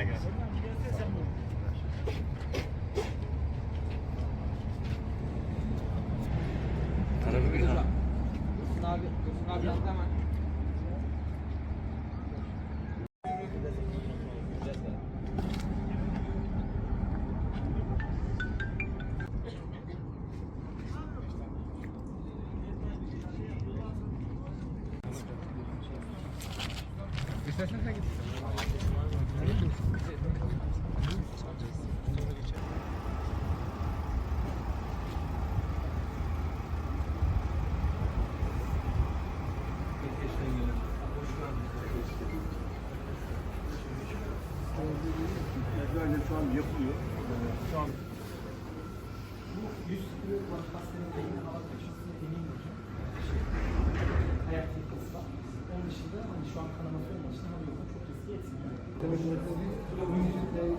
Kolay gelsin. Araba bir ha. Dursun abi, Dursun abi yandı hemen. Böyle şu an yapılıyor. Şu an Bu yüz sıkılı hastanın beyni hava taşısını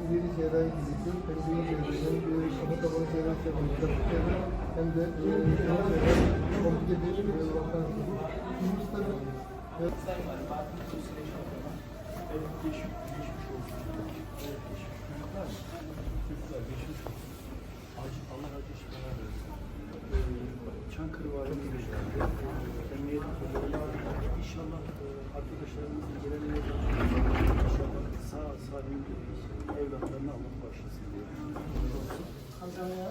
ileri cerrahi fiziksel hem beyin cerrahi hem kafa cerrahi cerrahi hem de komplike bir vatan İkincisi tabii evet, geçmiş, geçmiş olsun. Evet, geçmiş. Çocuklar? Çocuklar geçmiş olsun. Acil, Allah acil şifalar versin. Çankırı e, arkadaşlarımızın İnşallah salim evlatlarına Allah bağışlasın diyorum. kazaya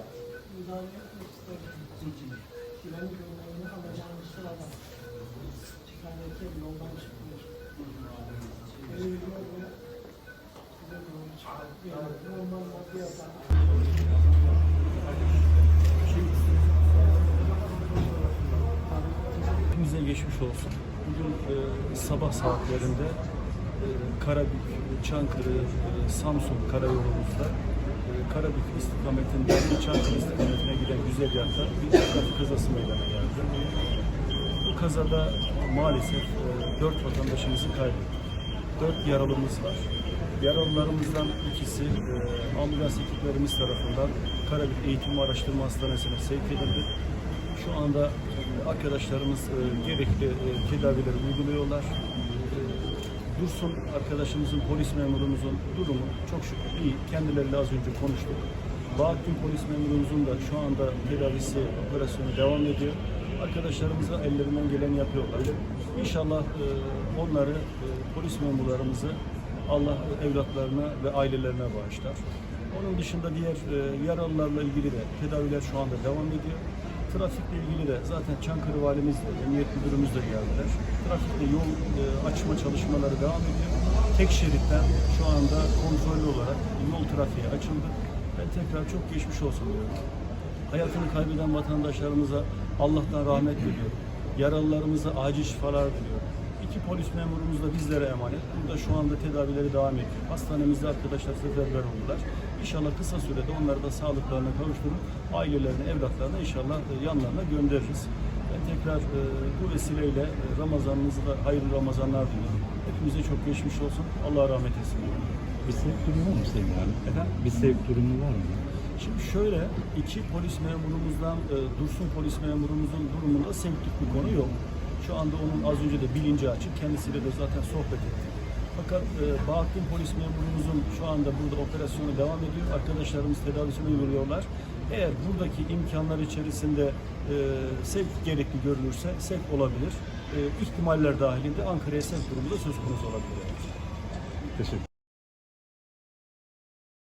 müdahale etmek istedim. Güvenlik önlemini alacağımız sırada çıkarken yoldan çıkmış. Öyle bir yol bu. Size doğru çıkartıyor. Normal maddiyata. Hepimize geçmiş olsun. Bugün e, sabah saatlerinde Karabük, Çankırı, e, Samsun karayolumuzda e, Karabük istikametinden Çankırı istikametine giden güzergahta bir trafik kazası meydana geldi. Bu kazada maalesef e, dört vatandaşımızı kaybettik. Dört yaralımız var. Yaralılarımızdan ikisi e, ambulans ekiplerimiz tarafından Karabük Eğitim ve Araştırma Hastanesi'ne sevk edildi. Şu anda arkadaşlarımız gerekli tedavileri uyguluyorlar. Dursun arkadaşımızın, polis memurumuzun durumu çok şükür iyi. Kendileriyle az önce konuştuk. Bahattin polis memurumuzun da şu anda tedavisi, operasyonu devam ediyor. Arkadaşlarımıza ellerinden geleni yapıyorlar. İnşallah e, onları, e, polis memurlarımızı Allah evlatlarına ve ailelerine bağışlar. Onun dışında diğer e, yaralılarla ilgili de tedaviler şu anda devam ediyor. Trafikle ilgili de zaten Çankırı Valimiz de, Emniyet Müdürümüz de geldiler. Trafikte yol e, açma çalışmaları devam ediyor. Tek şeritten şu anda kontrollü olarak yol trafiği açıldı. Ben tekrar çok geçmiş olsun diyorum. Hayatını kaybeden vatandaşlarımıza Allah'tan rahmet diliyorum. Yaralılarımıza acil şifalar diliyorum. İki polis memurumuz da bizlere emanet. Burada şu anda tedavileri devam ediyor. Hastanemizde arkadaşlar seferber oldular. İnşallah kısa sürede onları da sağlıklarına kavuşturup ailelerine, evlatlarına inşallah e, yanlarına göndeririz. Ben tekrar e, bu vesileyle e, Ramazanınızı da hayırlı Ramazanlar diliyorum. Hepimize çok geçmiş olsun. Allah rahmet etsin. diyorum. Bir sevk durumu var mı Sayın Valim? Efendim? Bir sevk durumu var mı? Şimdi şöyle, iki polis memurumuzdan, e, Dursun polis memurumuzun durumunda sevklik bir konu yok. Şu anda onun az önce de bilinci açık, kendisiyle de zaten sohbet ettik. Fakat e, Bahattin polis memurumuzun şu anda burada operasyonu devam ediyor. Arkadaşlarımız tedavisini uyguluyorlar. Eğer buradaki imkanlar içerisinde e, sevk gerekli görülürse sevk olabilir. E, ihtimaller dahilinde Ankara'ya sevk durumu da söz konusu olabilir. Teşekkür